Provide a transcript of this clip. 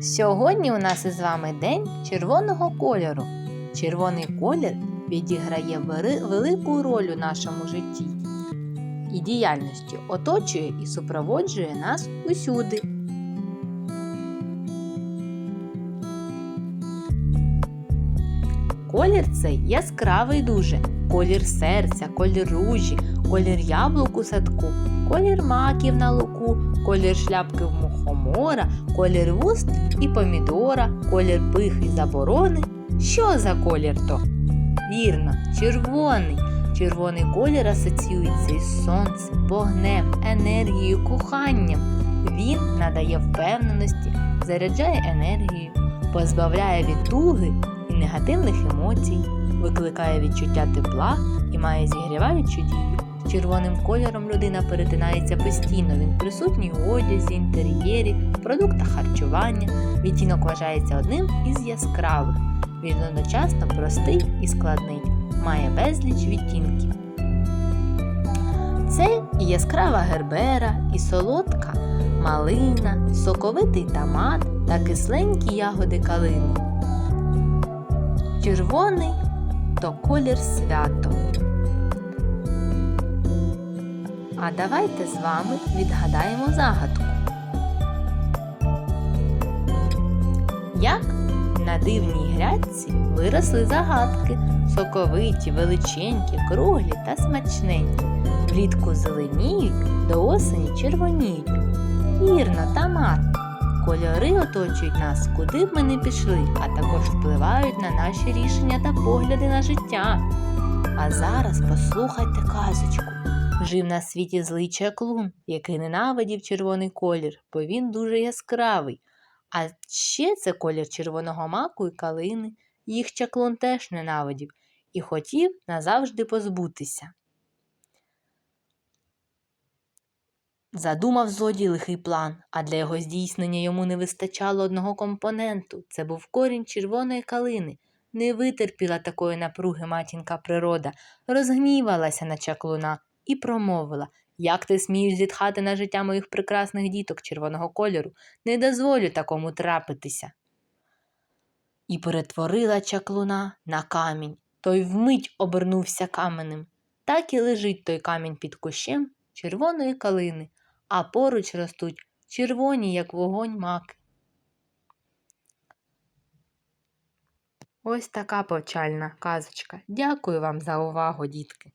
Сьогодні у нас із вами день червоного кольору. Червоний колір відіграє велику роль у нашому житті і діяльності, оточує і супроводжує нас усюди. Колір цей яскравий дуже. Колір серця, колір ружі, колір яблук у садку, колір маків на луку, колір шляпки в мухомора, колір вуст і помідора, колір пихи й заборони. Що за колір то? Вірно, червоний. Червоний колір асоціюється із сонцем, вогнем, енергією, коханням. Він надає впевненості, заряджає енергію, позбавляє від туги і негативних емоцій, викликає відчуття тепла і має зігріваючу дію. Червоним кольором людина перетинається постійно. Він присутній у одязі, інтер'єрі, продуктах харчування. Відтінок вважається одним із яскравих. Він одночасно простий і складний, має безліч відтінків. Це і яскрава гербера, і солодка малина, соковитий томат та кисленькі ягоди калини. Червоний то колір свято. А давайте з вами відгадаємо загадку. Як на дивній грядці виросли загадки, соковиті, величенькі, круглі та смачненькі. Влітку зеленіють, до осені червоніють. Вірно, томат. Кольори оточують нас, куди б ми не пішли, а також впливають на наші рішення та погляди на життя. А зараз послухайте казочку. Жив на світі злий чаклун, який ненавидів червоний колір, бо він дуже яскравий. А ще це колір червоного маку і калини. Їх чаклун теж ненавидів і хотів назавжди позбутися. Задумав злодій лихий план, а для його здійснення йому не вистачало одного компоненту це був корінь червоної калини. Не витерпіла такої напруги матінка природа, розгнівалася на чаклуна і промовила Як ти смієш зітхати на життя моїх прекрасних діток червоного кольору, не дозволю такому трапитися. І перетворила чаклуна на камінь. Той вмить обернувся каменем. Так і лежить той камінь під кущем червоної калини, а поруч ростуть червоні, як вогонь маки. Ось така повчальна казочка. Дякую вам за увагу, дітки.